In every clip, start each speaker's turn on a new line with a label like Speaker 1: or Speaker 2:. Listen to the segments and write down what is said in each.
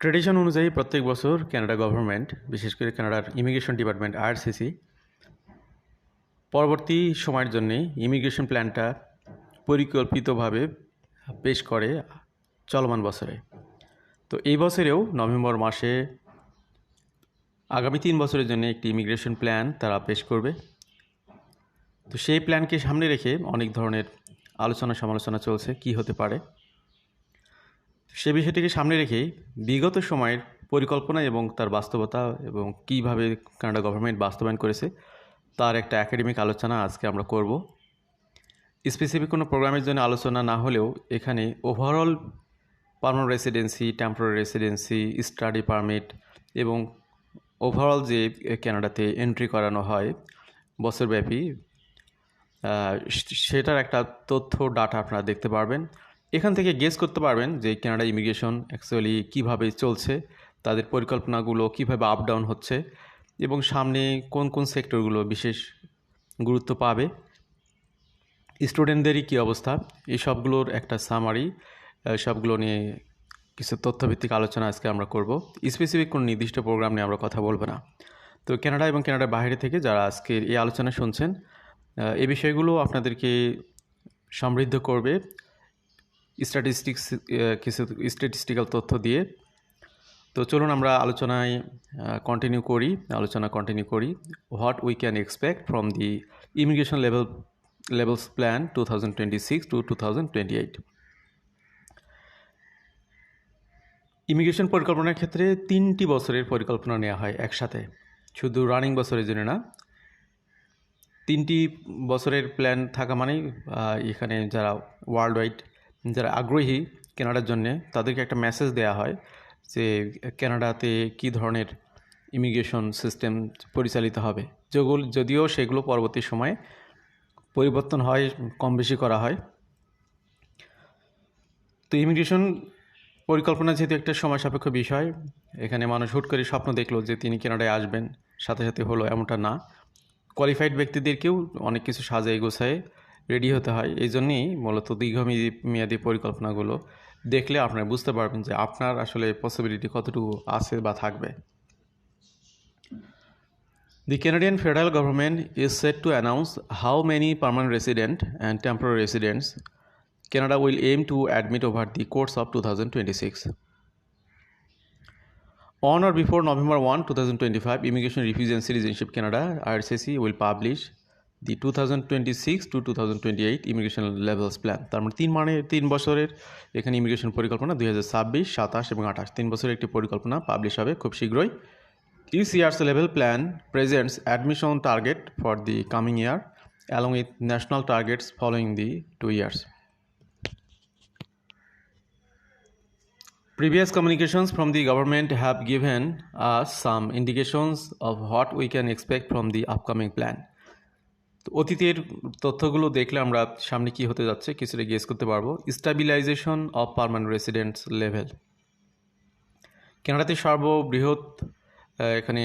Speaker 1: Tradition অনুযায়ী প্রত্যেক বছর কানাডা গভর্নমেন্ট বিশেষ করে কানাডার ইমিগ্রেশন ডিপার্টমেন্ট আরসিসি পরবর্তী সময়ের জন্যে ইমিগ্রেশন প্ল্যানটা পরিকল্পিতভাবে পেশ করে চলমান বছরে। তো এই বছরেও নভেম্বর মাসে আগামী তিন বছরের জন্য একটি ইমিগ্রেশন প্ল্যান তারা পেশ করবে। তো সেই প্ল্যানকে সামনে রেখে অনেক ধরনের আলোচনা সমালোচনা চলছে, কি হতে পারে। সে বিষয়টিকে সামনে রেখেই বিগত সময়ের পরিকল্পনা এবং তার বাস্তবতা এবং কীভাবে কানাডা গভর্নমেন্ট বাস্তবায়ন করেছে, তার একটা একাডেমিক আলোচনা আজকে আমরা করব। স্পেসিফিক কোনো প্রোগ্রামের জন্য আলোচনা না হলেও এখানে overall permanent residency temporary residency study permit এবং ওভারঅল যে কানাডাতে এন্ট্রি করানো হয় বছরব্যাপী সেটার একটা তথ্য ডাটা আপনারা দেখতে পারবেন। এখান থেকে গেস করতে পারবেন যে কানাডা ইমিগ্রেশন অ্যাকচুয়ালি কীভাবে চলছে, তাদের পরিকল্পনাগুলো কীভাবে আপ ডাউন হচ্ছে এবং সামনে কোন কোন সেক্টরগুলো বিশেষ গুরুত্ব পাবে। স্টুডেন্টদেরই কী অবস্থা? এই সবগুলোর একটা সামারি সবগুলো নিয়ে কিছু তথ্যভিত্তিক আলোচনা আজকে আমরা করব। স্পেসিফিক কোনো নির্দিষ্ট প্রোগ্রাম নিয়ে আমরা কথা বলব না। তো কানাডা এবং কানাডার বাইরে থেকে যারা আজকের এই আলোচনা শুনছেন এই বিষয়গুলো আপনাদেরকে সমৃদ্ধ করবে। স্ট্যাটিস্টিক্স কিছু স্ট্যাটিস্টিক্যাল তথ্য দিয়ে। তো চলুন আমরা আলোচনায় কন্টিনিউ করি, আলোচনা কন্টিনিউ করি। What we can expect from the immigration level levels plan two thousand twenty six to two thousand twenty eight immigration পরিকল্পনার ক্ষেত্রে তিনটি বছরের পরিকল্পনা নেওয়া হয় একসাথে। শুধু রানিং বছরের জন্য না, তিনটি বছরের প্ল্যান থাকা মানেই এখানে যারা ওয়ার্ল্ড ওয়াইড যারা আগ্রহী কেনাডার জন্যে, তাদেরকে একটা মেসেজ দেওয়া হয় যে, কানাডাতে কী ধরনের ইমিগ্রেশন সিস্টেম পরিচালিত হবে? যেগুলো যদিও সেগুলো পরবর্তী সময়ে পরিবর্তন হয়, কম বেশি করা হয়। তো ইমিগ্রেশন পরিকল্পনা যেহেতু একটা সময় সাপেক্ষ বিষয়, এখানে মানুষ হুট করে স্বপ্ন দেখল যে তিনি কেনাডায় আসবেন, সাথে সাথে হলো এমনটা না। কোয়ালিফাইড ব্যক্তিদেরকেও অনেক কিছু সাজাই গোছায় রেডি হতে হয়। এই জন্যই মূলত দীর্ঘমেয়াদী মেয়াদী পরিকল্পনাগুলো দেখলে আপনার বুঝতে পারবেন যে আপনার আসলে পসিবিলিটি কতটুকু আছে বা থাকবে। The Canadian federal government is set to announce how many permanent resident and temporary residents Canada will aim to admit over the course of two thousand twenty six on or before November one two thousand twenty five immigration refuge and citizenship Canada R CC will publish the two twenty six to two thousand twenty eight immigration levels plan তার মানে তিন মানে তিন বছরের এখানে immigration পরিকল্পনা দুই হাজার ছাব্বিশ, সাতাশ এবং আঠাশ। তিন বছরের একটি পরিকল্পনা পাবলিশ হবে খুব শীঘ্রই। ECRs level plan presents admission target for the coming year along with national targets following the two years previous communications from the government have given a some indications of what we can expect from the upcoming plan তো অতীতের তথ্যগুলো দেখলে আমরা সামনে কি হতে যাচ্ছে কিছুটা গেস করতে পারব। Stabilisation of permanent residents level কানাডাতে সর্ববৃহৎ এখানে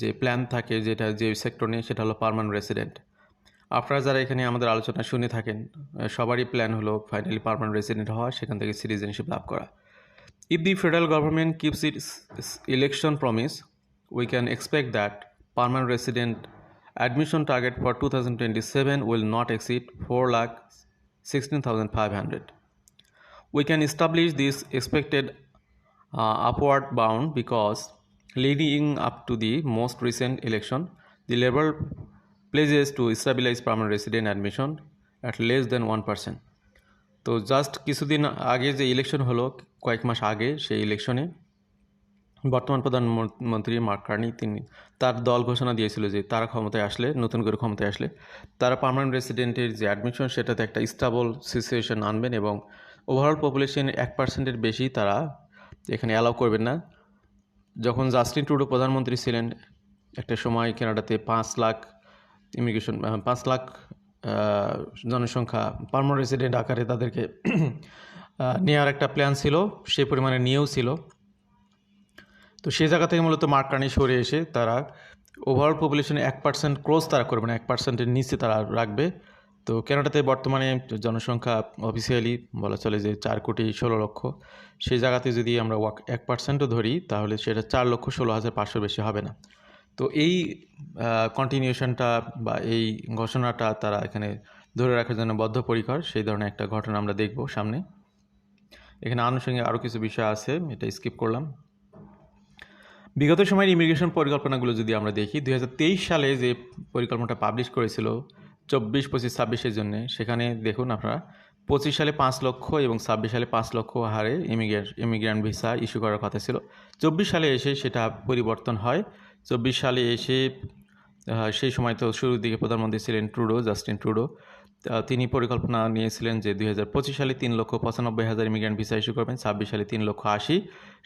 Speaker 1: যে প্ল্যান থাকে যেটা যে সেক্টর নিয়ে সেটা হলো পারমানেন্ট রেসিডেন্ট আপনারা যারা এখানে আমাদের আলোচনা শুনে থাকেন সবারই প্ল্যান হলো ফাইনালি পারমানেন্ট রেসিডেন্ট হওয়া সেখান থেকে সিটিজেনশিপ লাভ করা। If the federal government its its election promise, we can expect that permanent resident admission target for 2027 will not exceed 4 lakh 16,500. We can establish this expected uh, upward bound because leading up to the most recent election, the Liberal pledges to stabilize permanent resident admission at less than 1%. তো just কিছুদিন আগে যে election হলো কয়েক মাস আগে সেই ইলেকশনে বর্তমান প্রধানমন্ত্রী মার্ক কার্নি, তিনি তার দল ঘোষণা দিয়েছিল যে তারা ক্ষমতায় আসলে, নতুন করে ক্ষমতায় আসলে, তারা পার্মানেন্ট রেসিডেন্টের যে অ্যাডমিশন সেটাতে একটা স্টাবল সিচুয়েশন আনবেন এবং ওভারঅল পপুলেশনের এক পার্সেন্টের বেশি তারা এখানে অ্যালাউ করবেন না। যখন জাস্টিন ট্রুডো প্রধানমন্ত্রী ছিলেন, একটা সময় কানাডাতে পাঁচ লাখ ইমিগ্রেশন পাঁচ লাখ জনসংখ্যা পার্মানেন্ট রেসিডেন্ট আকারে তাদেরকে নেওয়ার একটা প্ল্যান ছিল সেই পরিমাণে নিয়েও ছিল। তো সেই জায়গা থেকে মূলত মার্ক কার্নি সরে এসে তারা ওভারঅল পপুলেশনে এক পার্সেন্ট ক্রস তারা করবে না, এক পার্সেন্টের নিচে তারা রাখবে। তো কানাডাতে বর্তমানে জনসংখ্যা অফিসিয়ালি বলা চলে যে চার কোটি ষোলো লক্ষ। সেই জায়গাতে যদি আমরা ওয়াক এক পার্সেন্টও ধরি, তাহলে সেটা চার লক্ষ ষোলো হাজার পাঁচশো বেশি হবে না। তো এই কন্টিনিউশনটা বা এই ঘোষণাটা তারা এখানে ধরে রাখার জন্য বদ্ধপরিকর। সেই ধরনের একটা ঘটনা আমরা দেখব সামনে। এখানে আনুষঙ্গিক আরও কিছু বিষয় আছে, এটা স্কিপ করলাম। বিগত সময়ের ইমিগ্রেশন পরিকল্পনাগুলো যদি আমরা দেখি দু হাজার তেইশ সালে যে পরিকল্পনাটা পাবলিশ করেছিল চব্বিশ, পঁচিশ, ছাব্বিশের জন্য, সেখানে দেখুন আপনারা পঁচিশ সালে পাঁচ লক্ষ এবং ছাব্বিশ সালে পাঁচ লক্ষ হারে ইমিগ্রেট ইমিগ্রেন্ট ভিসা ইস্যু করার কথা ছিল। চব্বিশ সালে এসে সেটা পরিবর্তন হয়। চব্বিশ সালে এসে সেই সময় তো শুরুর দিকে প্রধানমন্ত্রী ছিলেন ট্রুডো, জাস্টিন ট্রুডো। তিনি পরিকল্পনা নিয়েছিলেন যে দুই হাজার পঁচিশ সালে তিন লক্ষ পঁচানব্বই হাজার ইমিগ্রেন্ট ভিসা ইস্যু করবেন, ছাব্বিশ সালে তিন লক্ষ আশি,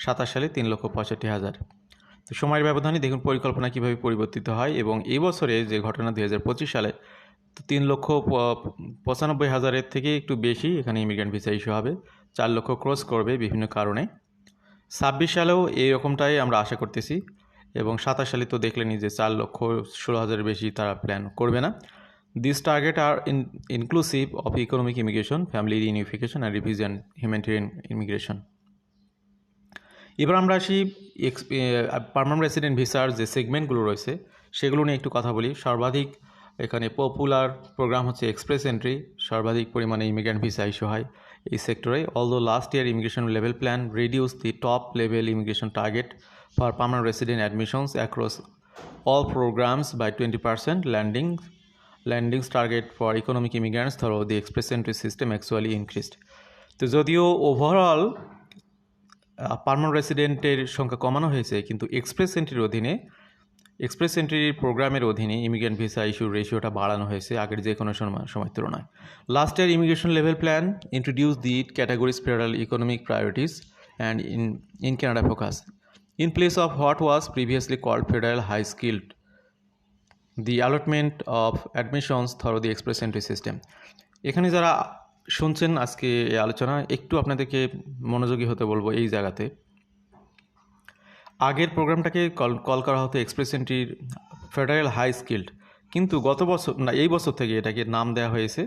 Speaker 1: সাতাশ সালে তিন লক্ষ পঁয়ষট্টি হাজার। তো সময়ের ব্যবধানে দেখুন পরিকল্পনা কীভাবে পরিবর্তিত হয় এবং এই বছরে যে ঘটনা দুই হাজার পঁচিশ সালে, তো তিন লক্ষ পঁচানব্বই হাজারের থেকে একটু বেশি এখানে ইমিগ্রেন্ট ভিসা ইস্যু হবে, চার লক্ষ ক্রস করবে বিভিন্ন কারণে। ছাব্বিশ সালেও এই রকমটাই আমরা আশা করতেছি এবং সাতাশ সালে তো দেখলেনই যে চার লক্ষ ষোলো হাজারের বেশি তারা প্ল্যান করবে না। This target are in inclusive of economic immigration family reunification and revision humanitarian immigration এবার আমরা আসি এক্স পারমানেন্ট রেসিডেন্ট ভিসার যে সেগমেন্টগুলো রয়েছে, সেগুলো নিয়ে একটু কথা বলি। সর্বাধিক এখানে পপুলার প্রোগ্রাম হচ্ছে এক্সপ্রেস এন্ট্রি সর্বাধিক পরিমাণে ইমিগ্রেন্ট ভিসা ইস্যু হয় এই সেক্টরে although last year immigration level plan reduce the top level immigration target for permanent resident admissions across all programs by 20% landing landings target for economic immigrants through the express entry system actually increased তো যদিও overall permanent রেসিডেন্টের সংখ্যা কমানো হয়েছে, কিন্তু express এন্ট্রির অধীনে, express এন্ট্রির প্রোগ্রামের অধীনে immigrant visa ইস্যুর রেশিওটা বাড়ানো হয়েছে আগের যে কোনো সময় তুলনায়। Last year immigration level plan introduce the categories federal economic priorities and in in Canada focus in place of what was previously called federal high skilled, the allotment of admissions through the express entry system এখানে যারা শুনছেন আজকে এই আলোচনা, একটু আপনাদেরকে মনোযোগী হতে বলব এই জায়গাতে। আগের প্রোগ্রামটাকে কল কল করা হতো এক্সপ্রেস এন্ট্রির ফেডারেল হাই স্কিল্ড। কিন্তু গত বছর, না, এই বছর থেকে এটাকে নাম দেওয়া হয়েছে,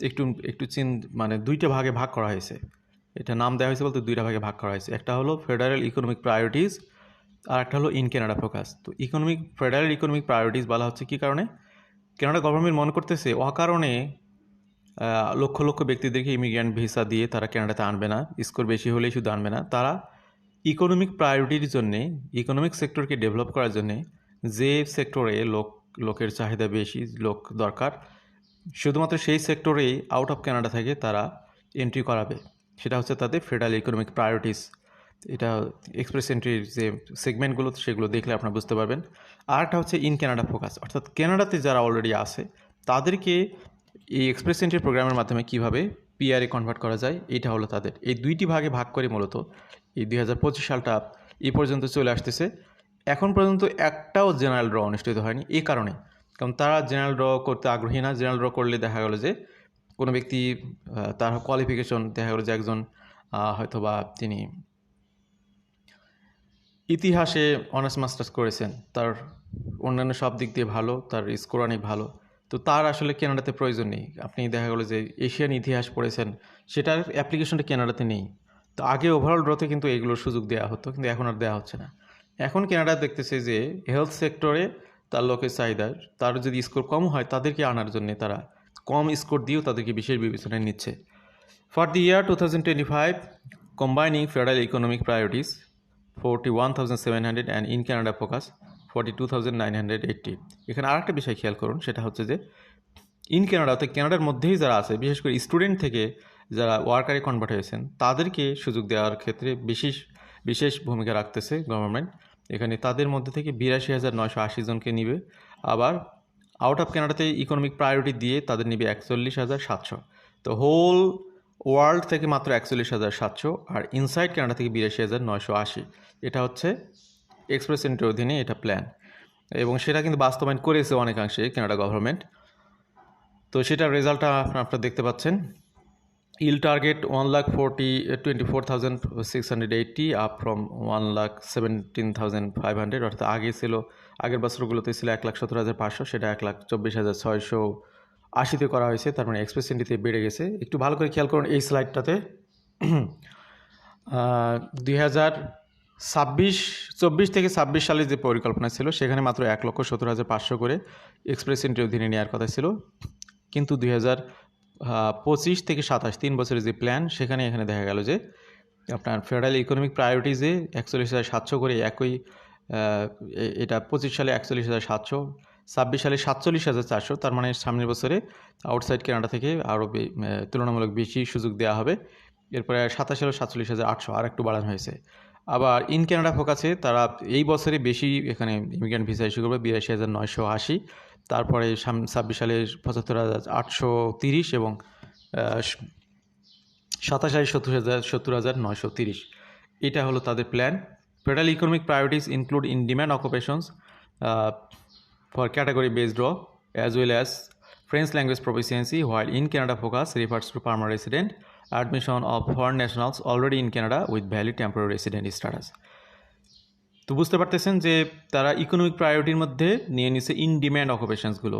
Speaker 1: একটু একটু চিন মানে দুইটা ভাগে ভাগ করা হয়েছে। এটা নাম দেওয়া হয়েছে বলতে দুইটা ভাগে ভাগ করা হয়েছে। একটা হলো ফেডারেল ইকোনমিক প্রায়োরিটিস, আর একটা হলো ইন কানাডা ফোকাস। তো ইকোনমিক, ফেডারেল ইকোনমিক প্রায়োরিটিস বলা হচ্ছে কী কারণে? কানাডা গভর্নমেন্ট মনে করতেছে অকারণে লক্ষ লক্ষ ব্যক্তিদেরকে ইমিগ্রেন্ট ভিসা দিয়ে তারা কানাডাতে আনবে না, স্কোর বেশি হলেই শুধু আনবে না। তারা ইকোনমিক প্রায়োরিটির জন্যে ইকোনমিক সেক্টরকে ডেভেলপ করার জন্যে যে সেক্টরে লোক, লোকের চাহিদা বেশি, লোক দরকার, শুধুমাত্র সেই সেক্টরেই আউট অফ কানাডা থেকে তারা এন্ট্রি করাবে। সেটা হচ্ছে তাদের ফেডারেল ইকোনমিক প্রায়োরিটিস এটা এক্সপ্রেস এন্ট্রির যে সেগমেন্টগুলো সেগুলো দেখলে আপনারা বুঝতে পারবেন। আর একটা হচ্ছে ইন কানাডা ফোকাস অর্থাৎ কানাডাতে যারা অলরেডি আছে, তাদেরকে এই এক্সপ্রেস এন্ট্রি প্রোগ্রামের মাধ্যমে কীভাবে পিআরএ কনভার্ট করা যায় এটা হলো তাদের। এই দুইটি ভাগে ভাগ করে মূলত এই দুই হাজার পঁচিশ সালটা এ পর্যন্ত চলে আসতেছে। এখন পর্যন্ত একটাও জেনারেল ড্র অনুষ্ঠিত হয়নি এই কারণে। কারণ তারা জেনারেল ড্র করতে আগ্রহী না। জেনারেল ড্র করলে দেখা গেলো যে কোনো ব্যক্তি তার কোয়ালিফিকেশন দেখা গেলো যে একজন হয়তোবা তিনি ইতিহাসে অনার্স মাস্টার্স করেছেন। তার অন্যান্য সব দিক দিয়ে ভালো, তার স্কোর অনেক ভালো। তো তার আসলে কেনাডাতে প্রয়োজন নেই। আপনি দেখা গেলো যে এশিয়ান ইতিহাস পড়েছেন সেটার অ্যাপ্লিকেশনটা কেনাডাতে নেই। তো আগে ওভারঅল ড্রতে কিন্তু এগুলোর সুযোগ দেওয়া হতো কিন্তু এখন আর দেওয়া হচ্ছে না। এখন কেনাডা দেখতেছে যে হেলথ সেক্টরে তার লোকের চাহিদা তার যদি স্কোর কম হয় তাদেরকে আনার জন্য তারা কম স্কোর দিয়েও তাদেরকে বিশেষ বিবেচনায় নিচ্ছে। For the year 2025, combining federal economic priorities 41,700 and in Canada focus 42,980 এখানে আরেকটা বিষয় খেয়াল করুন সেটা হচ্ছে যে ইন কানাডা অর্থাৎ কানাডার মধ্যেই যারা আছে বিশেষ করে স্টুডেন্ট থেকে যারা ওয়ার্কারে কনভার্ট হয়েছেন তাদেরকে সুযোগ দেওয়ার ক্ষেত্রে বিশেষ বিশেষ ভূমিকা রাখতেছে গভর্নমেন্ট এখানে তাদের মধ্যে থেকে বিরাশি হাজার নয়শো আশি জনকে নিবে। আবার আউট অফ কানাডাতে ইকোনমিক প্রায়োরিটি দিয়ে তাদের নিবে একচল্লিশ হাজার সাতশো। তো হোল ওয়ার্ল্ড থেকে মাত্র একচল্লিশ হাজার সাতশো আর ইনসাইড কানাডা থেকে বিরাশি হাজার নয়শো আশি। এটা হচ্ছে এক্সপ্রেস এন্ট্রির অধীনে এটা প্ল্যান এবং সেটা কিন্তু বাস্তবায়ন করেছে অনেকাংশে কানাডা গভর্নমেন্ট তো সেটার রেজাল্টটা আপনারা দেখতে পাচ্ছেন। ইল target one lakh forty twenty four thousand six hundred eighty up from one lakh seventeen thousand five hundred অর্থাৎ আগে ছিল, আগের বছরগুলোতে ছিল এক লাখ সত্তর হাজার পাঁচশো, সেটা এক লাখ চব্বিশ হাজার ছয়শো আশিতে করা হয়েছে। তার মানে এক্সপ্রেস এন্ট্রিতে বেড়ে গেছে। একটু ভালো করে খেয়াল করুন এই স্লাইডটাতে দুই হাজার ছাব্বিশ, চব্বিশ থেকে ছাব্বিশ সালে যে পরিকল্পনা ছিল, সেখানে মাত্র এক লক্ষ সত্তর হাজার পাঁচশো করে এক্সপ্রেস এন্ট্রি অধীনে নেওয়ার কথা ছিল। কিন্তু দুই হাজার পঁচিশ থেকে সাতাশ, তিন বছরের যে প্ল্যান সেখানে এখানে দেখা গেল যে আপনার ফেডারেল ইকোনমিক প্রায়োরিটিজে একচল্লিশ হাজার সাতশো করে একই এটা পঁচিশ সালে একচল্লিশ হাজার সাতশো, ছাব্বিশ সালে সাতচল্লিশ হাজার চারশো, তার মানে সামনের বছরে আউটসাইড কানাডা থেকে আরও তুলনামূলক বেশি সুযোগ দেওয়া হবে। এরপরে সাতাশ সালে সাতচল্লিশ হাজার আটশো আর একটু বাড়ানো হয়েছে। আবার ইন কানাডা ফোকাসে তারা এই বছরে বেশি এখানে ইমিগ্রেন্ট ভিসা ইস্যু করবে, বিরাশি হাজার নয়শো আশি। তারপরে ছাব্বিশ সালে পঁচাত্তর হাজার আটশো তিরিশ এবং সাতাশ হাজার সত্তর হাজার সত্তর হাজার নয়শো তিরিশ। এটা হলো তাদের plan federal economic priorities include in demand occupations for category based as well as French language proficiency while in Canada focus refers to permanent resident admission of foreign nationals already in Canada with valid temporary resident status তো বুঝতে পারতেছেন যে তারা economic প্রায়োরিটির মধ্যে নিয়ে নিছে in demand অকুপেশনসগুলো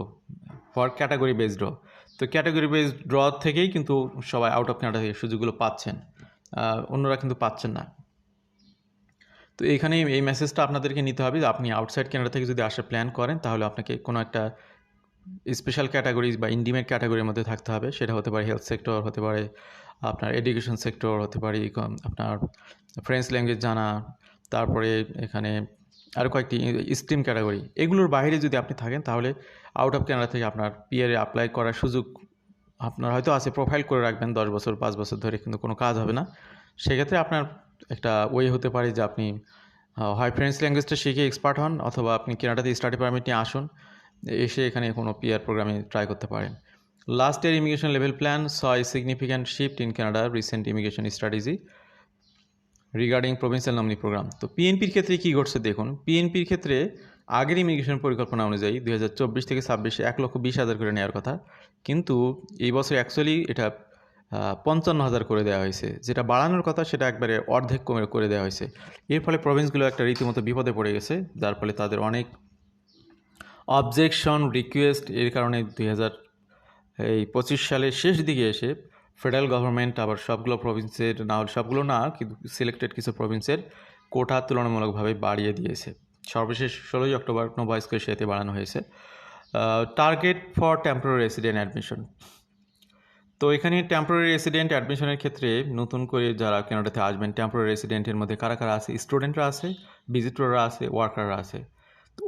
Speaker 1: for category based draw তো ক্যাটাগরি বেসড ড্র থেকেই কিন্তু সবাই আউট অফ কানাডা থেকে সুযোগগুলো পাচ্ছেন। অন্যরা কিন্তু পাচ্ছেন না। তো এইখানে এই মেসেজটা আপনাদেরকে নিতে হবে যে আপনি আউটসাইড কানাডা থেকে যদি আসার প্ল্যান করেন তাহলে আপনাকে কোনো একটা স্পেশাল ক্যাটাগরিজ বা ইন্ডিমেট ক্যাটাগরির মধ্যে থাকতে হবে। সেটা হতে পারে হেলথ সেক্টর হতে পারে আপনার এডুকেশন সেক্টর হতে পারে আপনার ফ্রেঞ্চ ল্যাঙ্গুয়েজ জানা, তারপরে এখানে আরও কয়েকটি স্ট্রিম ক্যাটাগরি এগুলোর বাইরে যদি আপনি থাকেন, তাহলে আউট অফ কানাডা থেকে আপনার পিয়ারে অ্যাপ্লাই করার সুযোগ আপনার হয়তো আছে প্রোফাইল করে রাখবেন দশ বছর, পাঁচ বছর ধরে, কিন্তু কোনো কাজ হবে না। সেক্ষেত্রে আপনার একটা ওয়ে হতে পারে যে আপনি হয় ফ্রেঞ্চ ল্যাঙ্গুয়েজটা শিখে এক্সপার্ট হন, অথবা আপনি কানাডাতে স্টাডি পারমিট নিয়ে আসুন। এসে এখানে কোনো পিয়ার প্রোগ্রামে ট্রাই করতে পারেন। Last year immigration level plan saw significant shift in Canada recent immigration strategy regarding provincial nominee program তো পিএনপির ক্ষেত্রে কী ঘটছে দেখুন পিএনপির ক্ষেত্রে আগের ইমিগ্রেশন পরিকল্পনা অনুযায়ী দুই হাজার চব্বিশ থেকে ছাব্বিশে এক লক্ষ বিশ হাজার করে নেওয়ার কথা, কিন্তু এই বছর অ্যাকচুয়ালি এটা পঞ্চান্ন হাজার করে দেওয়া হয়েছে। যেটা বাড়ানোর কথা সেটা একবারে অর্ধেক কমে করে দেওয়া হয়েছে। এর ফলে প্রভিন্সগুলো একটা রীতিমতো বিপদে পড়ে গেছে, যার ফলে তাদের অনেক অবজেকশন রিকোয়েস্ট এর কারণে দুই হাজার এই পঁচিশ সালের শেষ দিকে এসে ফেডারেল গভর্নমেন্ট আবার সবগুলো প্রভিন্সের না হলে সবগুলো না, কিন্তু সিলেক্টেড কিছু প্রভিন্সের কোটা তুলনামূলকভাবে বাড়িয়ে দিয়েছে। সর্বশেষ ষোলোই অক্টোবর নোভাইস সেতে বাড়ানো হয়েছে। Target for temporary resident admission তো এখানে টেম্পোরারি রেসিডেন্ট অ্যাডমিশনের ক্ষেত্রে নতুন করে যারা কানাডাতে আসবেন টেম্পোরারি রেসিডেন্টের মধ্যে কারা কারা আছে? স্টুডেন্টরা আছে ভিজিটররা আছে ওয়ার্কাররা আছে।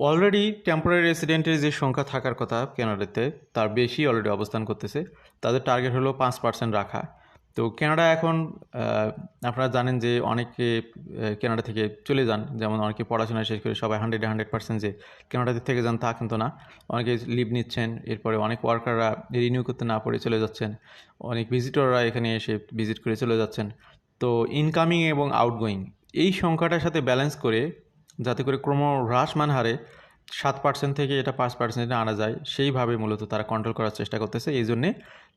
Speaker 1: অলরেডি টেম্পোরারি রেসিডেন্টের যে সংখ্যা থাকার কথা কানাডাতে তার বেশি অলরেডি অবস্থান করতেছে। তাদের টার্গেট হলো পাঁচ পার্সেন্ট রাখা। তো কানাডা এখন আপনারা জানেন যে অনেকে কানাডা থেকে চলে যান। যেমন অনেকে পড়াশোনা শেষ করে সবাই হান্ড্রেড হান্ড্রেড পার্সেন্ট যে কানাডাতে থেকে যান তা কিন্তু না। অনেকে লিভ নিচ্ছেন, এরপরে অনেক ওয়ার্কাররা রিনিউ করতে না পারে চলে যাচ্ছেন। অনেক ভিজিটররা এখানে এসে ভিজিট করে চলে যাচ্ছেন। তো ইনকামিং এবং আউটগোয়িং এই সংখ্যাটার সাথে ব্যালেন্স করে যাতে করে ক্রম হ্রাসমান হারে সাত পার্সেন্ট থেকে এটা পাঁচ পার্সেন্টে আনা যায়, সেইভাবে মূলত তারা কন্ট্রোল করার চেষ্টা করতেছে। এই জন্যে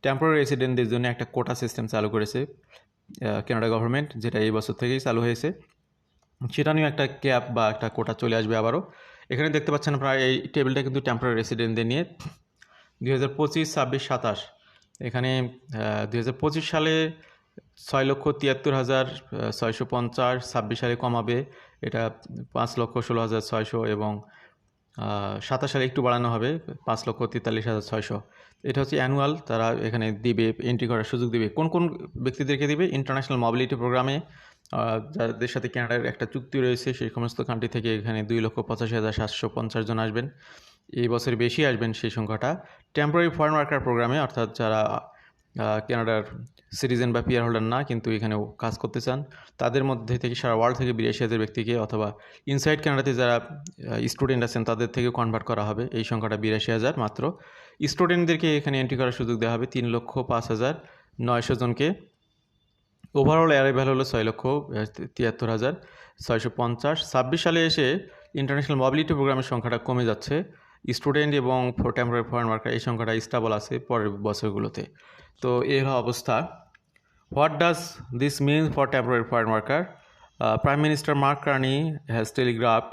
Speaker 1: টেম্পোরারি রেসিডেন্টদের জন্য একটা কোটা সিস্টেম চালু করেছে কানাডা গভর্নমেন্ট যেটা এই বছর থেকেই চালু হয়েছে। সেটা নিয়েও একটা ক্যাপ বা একটা কোটা চলে আসবে আবারও। এখানে দেখতে পাচ্ছেন আপনারা এই টেবিলটা কিন্তু টেম্পোরারি রেসিডেন্টদের নিয়ে। দুই হাজার পঁচিশ, ছাব্বিশ, সাতাশ। এখানে দুই হাজার পঁচিশ সালে ছয় লক্ষ তিয়াত্তর হাজার ছয়শো পঞ্চাশ, ছাব্বিশ সালে কমাবে। এটা পাঁচ লক্ষ ষোলো হাজার ছয়শো এবং সাতাশ সালে একটু বাড়ানো হবে, পাঁচ লক্ষ তেতাল্লিশ হাজার ছয়শো। এটা হচ্ছে অ্যানুয়াল তারা এখানে দিবে এন্ট্রি করার সুযোগ দিবে। কোন কোন ব্যক্তিদেরকে দিবে? ইন্টারন্যাশনাল মোবিলিটি প্রোগ্রামে যাদের সাথে কানাডার একটা চুক্তি রয়েছে, সেই সমস্ত কান্ট্রি থেকে এখানে দুই লক্ষ পঁচাশি হাজার সাতশো পঞ্চাশ জন আসবেন। এই বছর বেশি আসবেন সেই সংখ্যাটা। টেম্পোরারি ফরেন ওয়ার্কার প্রোগ্রামে অর্থাৎ যারা কানাডার সিটিজেন বা পিয়ার হোল্ডার না, কিন্তু এখানেও কাজ করতে চান। তাদের মধ্যে থেকে সারা ওয়ার্ল্ড থেকে বিরাশি হাজার ব্যক্তিকে অথবা ইনসাইড কানাডাতে যারা স্টুডেন্ট আছেন, তাদের থেকে কনভার্ট করা হবে। এই সংখ্যাটা বিরাশি হাজার মাত্র। স্টুডেন্টদেরকে এখানে এন্ট্রি করার সুযোগ দেওয়া হবে তিন লক্ষ পাঁচ হাজার নয়শো জনকে। ওভারঅল অ্যারাইভাল হলো ছয় লক্ষ তিয়াত্তর হাজার ছয়শো পঞ্চাশ। ছাব্বিশ সালে এসে ইন্টারন্যাশনাল মোবিলিটি প্রোগ্রামের সংখ্যাটা কমে যাচ্ছে। স্টুডেন্ট এবং টেম্পোরারি ফরেন ওয়ার্কার এই সংখ্যাটা স্টেবল আছে পরের বছরগুলোতে। তো এই হলো অবস্থা। What does this mean for temporary foreign worker prime minister Mark Carney has telegraphed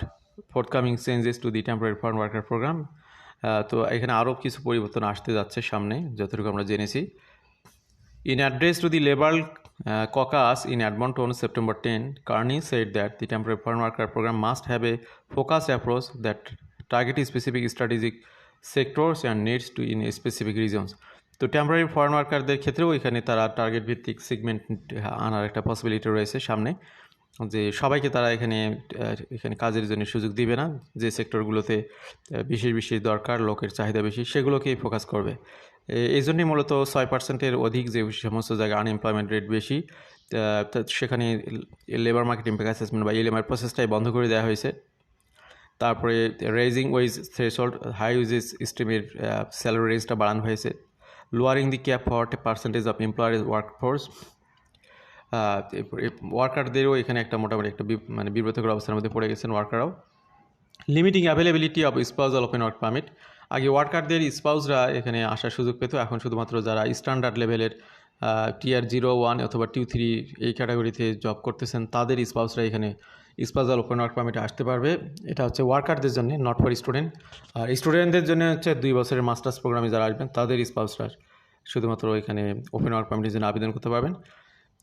Speaker 1: forthcoming changes to the temporary foreign worker program তো এখানে আরও কিছু পরিবর্তন আসতে যাচ্ছে সামনে, যতটুকু আমরা জেনেছি। In address to the labour caucus in Edmonton September ten Carney set that the temporary foreign worker programme must have a focus approach that target specific strategic sectors and needs to in specific regions তো temporary foreign ওয়ার্কারদের ক্ষেত্রেও এখানে তারা target ভিত্তিক segment আনার একটা possibility রয়েছে সামনে। যে সবাইকে তারা এখানে এখানে কাজের জন্য সুযোগ দিবে না। যে সেক্টরগুলোতে বিশেষ বিশেষ দরকার, লোকের চাহিদা বেশি, সেগুলোকেই ফোকাস করবে। এই জন্যই মূলত ছয় পার্সেন্টের অধিক যে সমস্ত জায়গায় আনএমপ্লয়মেন্ট রেট বেশি সেখানে লেবার মার্কেট ইম্প্যাক্ট অ্যাসেসমেন্ট বা ইএলএমআর প্রসেসটাই বন্ধ করে দেওয়া হয়েছে। তারপরে raising wage threshold high wages স্ট্রিমের salary রেঞ্জটা বাড়ানো হয়েছে। Lowering the cap for percentage of employer workforce ওয়ার্কারদেরও এখানে একটা মোটামুটি একটা মানে বিব্রতকর অবস্থার মধ্যে পড়ে গেছেন ওয়ার্কাররাও limiting availability of spousal open work permit আগে ওয়ার্কারদের স্পাউসরা এখানে আসার সুযোগ পেত, এখন শুধুমাত্র যারা স্ট্যান্ডার্ড লেভেলের টিয়ার জিরো ওয়ান অথবা টিউ থ্রি এই ক্যাটাগরিতে জব করতেছেন, তাদের স্পাউসরা এখানে স্পাউজাল ওপেন ওয়ার্ক পারমিটে আসতে পারবে। এটা হচ্ছে ওয়ার্কারদের জন্য নট ফর স্টুডেন্ট আর স্টুডেন্টদের জন্য হচ্ছে দুই বছরের মাস্টার্স প্রোগ্রামে যারা আসবেন তাদের স্পাউসরা শুধুমাত্র এখানে ওপেন ওয়ার্ক পারমিটের জন্য আবেদন করতে পারবেন।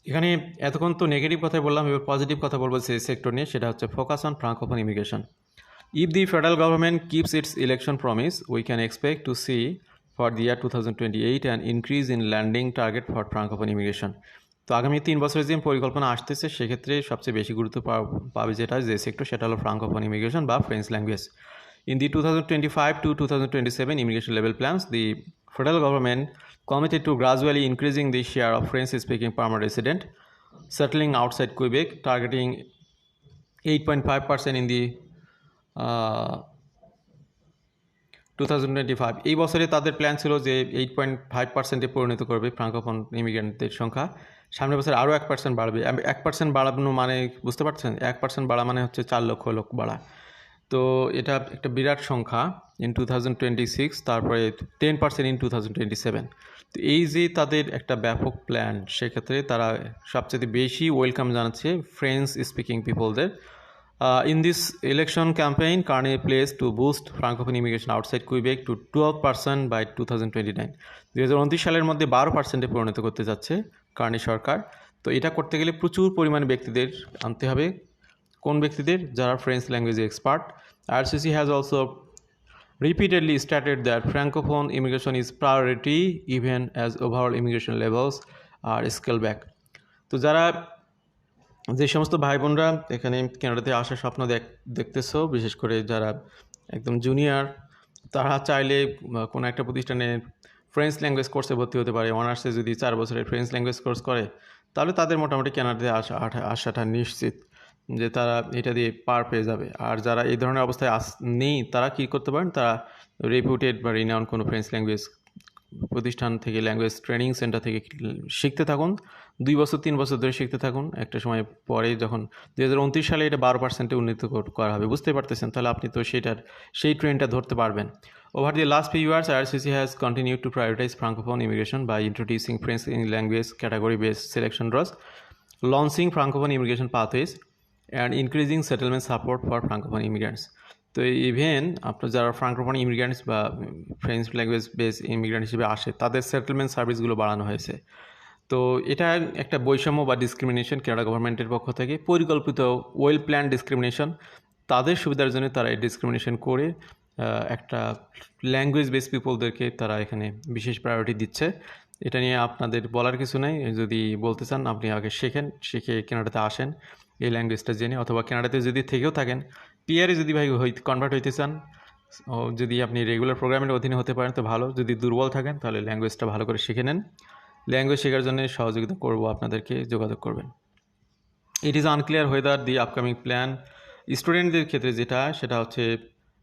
Speaker 1: এখানে এতক্ষণ তো নেগেটিভ কথা বললাম এবার পজিটিভ কথা বলব সেই সেক্টর নিয়ে সেটা হচ্ছে focus on francophone immigration If the federal government keeps its election promise, we can expect to see for the year 2028 an increase in landing target for francophone immigration. তো আগামী তিন বছরের যে পরিকল্পনা আসতেছে সেক্ষেত্রে সবচেয়ে বেশি গুরুত্ব পাবে যেটা যে সেক্টর সেটা হলো ফ্রাঙ্ক ফ্রাঙ্কোফোন ইমিগ্রেশন বা French language in the two thousand twenty five to two thousand twenty seven immigration level plans the federal government committed to gradually increasing the share of French speaking permanent resident settling outside Quebec, targeting 8.5% in the uh, 2025 এই বছরে তাদের plan ছিল যে eight point five পার্সেন্টে পরিণত করবে Francophone ইমিগ্রেন্টদের সংখ্যা। সামনের বছর আরও এক পার্সেন্ট বাড়বে। এক পার্সেন্ট বাড়ানো মানে বুঝতে পারছেন? এক পার্সেন্ট বাড়া মানে হচ্ছে চার লক্ষ লোক বাড়া। তো এটা একটা বিরাট সংখ্যা in two thousand twenty six তারপরে ten percent in two thousand twenty seven তো এই যে তাদের একটা ব্যাপক প্ল্যান সেক্ষেত্রে তারা সবচেয়ে বেশি ওয়েলকাম জানাচ্ছে ফ্রেঞ্চ স্পিকিং পিপলদের in this election campaign, Carney plays to boost Francophone immigration outside to 12% by 2029. দুই হাজার উনত্রিশ সালের মধ্যে বারো পার্সেন্টে পরিণত করতে যাচ্ছে। কার্নি সরকার। তো এটা করতে গেলে প্রচুর পরিমাণে ব্যক্তিদের আনতে হবে। কোন ব্যক্তিদের? যারা ফ্রেঞ্চ ল্যাঙ্গুয়েজে expert RCC has also repeatedly stated that francophone immigration is priority even as overall immigration levels are scaled back. তো যারা যে সমস্ত ভাই বোনরা এখানে কানাডাতে আসার স্বপ্ন দেখ, দেখতেছো, বিশেষ করে যারা একদম জুনিয়র তারা চাইলে কোনো একটা প্রতিষ্ঠানে ফ্রেঞ্চ ল্যাঙ্গুয়েজ কোর্সে ভর্তি হতে পারে অনার্সে যদি চার বছরের ফ্রেঞ্চ ল্যাঙ্গুয়েজ কোর্স করে, তাহলে তাদের মোটামুটি কানাডাতে আসা আসাটা নিশ্চিত যে তারা এটা দিয়ে পার পেয়ে যাবে। আর যারা এই ধরনের অবস্থায় আস, নেই, তারা কী করতে পারেন? তারা রেপুটেড বা রিনাউন কোনো ফ্রেঞ্চ ল্যাঙ্গুয়েজ প্রতিষ্ঠান থেকে ল্যাঙ্গুয়েজ ট্রেনিং সেন্টার থেকে শিখতে থাকুন। দুই বছর, তিন বছর ধরে শিখতে থাকুন। একটা সময় পরে যখন দু হাজার উনত্রিশ সালে এটা বারো পার্সেন্টে উন্নীত করা হবে। বুঝতে পারতেছেন? তাহলে আপনি তো সেটার, সেই ট্রেনটা ধরতে পারবেন। Over the last few years R CC has continue to prioritize francophone immigration by introducing French in language category base selection rounds launching francophone immigration pathways and increasing settlement support for francophone immigrants তো even আপনার যারা francophone immigrants বা French language base immigrant হিসেবে আসে, তাদের settlement সার্ভিসগুলো বাড়ানো হয়েছে। তো এটা একটা বৈষম্য বা ডিসক্রিমিনেশন কেনাডা গভর্নমেন্টের পক্ষ থেকে। পরিকল্পিত ওয়েল প্ল্যান ডিসক্রিমিনেশন তাদের সুবিধার জন্য তারা এই ডিসক্রিমিনেশন করে একটা ল্যাঙ্গুয়েজ বেস পিপলদেরকে তারা এখানে বিশেষ প্রায়োরিটি দিচ্ছে। এটা নিয়ে আপনাদের বলার কিছু নেই। যদি বলতে চান, আপনি আগে শেখেন, শিখে কেনাডাতে আসেন, এই ল্যাঙ্গুয়েজটা জেনে, অথবা কেনাডাতে যদি থেকেও থাকেন পিআরে যদি ভাই কনভার্ট হইতে চান, ও যদি আপনি রেগুলার প্রোগ্রামের অধীনে হতে পারেন, তো ভালো। যদি দুর্বল থাকেন, তাহলে ল্যাঙ্গুয়েজটা ভালো করে শিখে নেন। ল্যাঙ্গুয়েজ শেখার জন্য সহযোগিতা করব, আপনাদেরকে যোগাযোগ করবেন। It is unclear whether the upcoming plan স্টুডেন্টদের ক্ষেত্রে যেটা, সেটা হচ্ছে,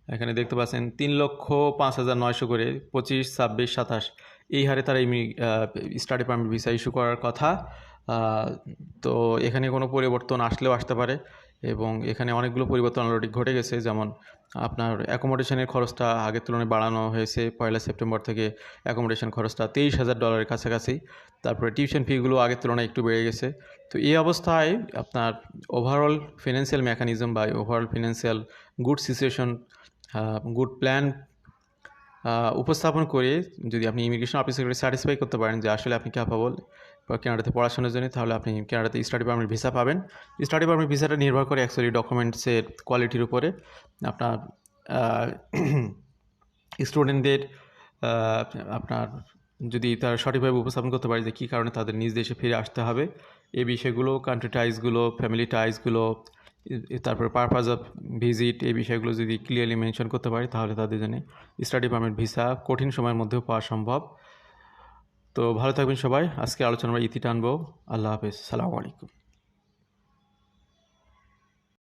Speaker 1: এখানে দেখতে পাচ্ছেন, তিন লক্ষ পাঁচ হাজার নয়শো করে, পঁচিশ, ছাব্বিশ, সাতাশ। এই হারে তারা ইমি স্টাডি পারমিট ভিসা ইস্যু করার কথা। তো এখানে কোনো পরিবর্তন আসলেও আসতে পারে। এবং এখানে অনেকগুলো পরিবর্তন অলরেডি ঘটে গেছে। যেমন আপনার অ্যাকোমোডেশনের খরচটা আগের তুলনায় বাড়ানো হয়েছে পয়লা সেপ্টেম্বর থেকে অ্যাকোমোডেশন খরচটা তেইশ হাজার ডলারের কাছাকাছি। তারপরে টিউশন ফিগুলো আগের তুলনায় একটু বেড়ে গেছে। তো এই অবস্থায় আপনার ওভারঅল ফিনান্সিয়াল মেকানিজম বা overall financial good situation good plan উপস্থাপন করে যদি আপনি ইমিগ্রেশন অফিসারকে স্যাটিসফাই করতে পারেন যে আসলে আপনি ক্যাপাবল বা কানাডাতে পড়াশোনার জন্য, তাহলে আপনি কানাডাতে স্টাডি পারমিট ভিসা পাবেন। স্টাডি পারমিট ভিসাটা নির্ভর করে অ্যাকচুয়ালি ডকুমেন্টসের কোয়ালিটির উপরে। আপনার স্টুডেন্টদের আপনার যদি তারা সঠিকভাবে উপস্থাপন করতে পারে যে কী কারণে তাদের নিজ দেশে ফিরে আসতে হবে এই বিষয়গুলো কান্ট্রি টাইজগুলো ফ্যামিলি টাইজগুলো তারপরে পারপাস অফ ভিজিট এই বিষয়গুলো যদি ক্লিয়ারলি মেনশন করতে পারি তাহলে তাদের জন্য স্টাডি পারমিট ভিসা কঠিন সময়ের মধ্যেও পাওয়া সম্ভব। তো ভালো থাকবেন সবাই। আজকে আলোচনা আমরা ইতি টানবো। আল্লাহ হাফেজ। সালামু আলাইকুম।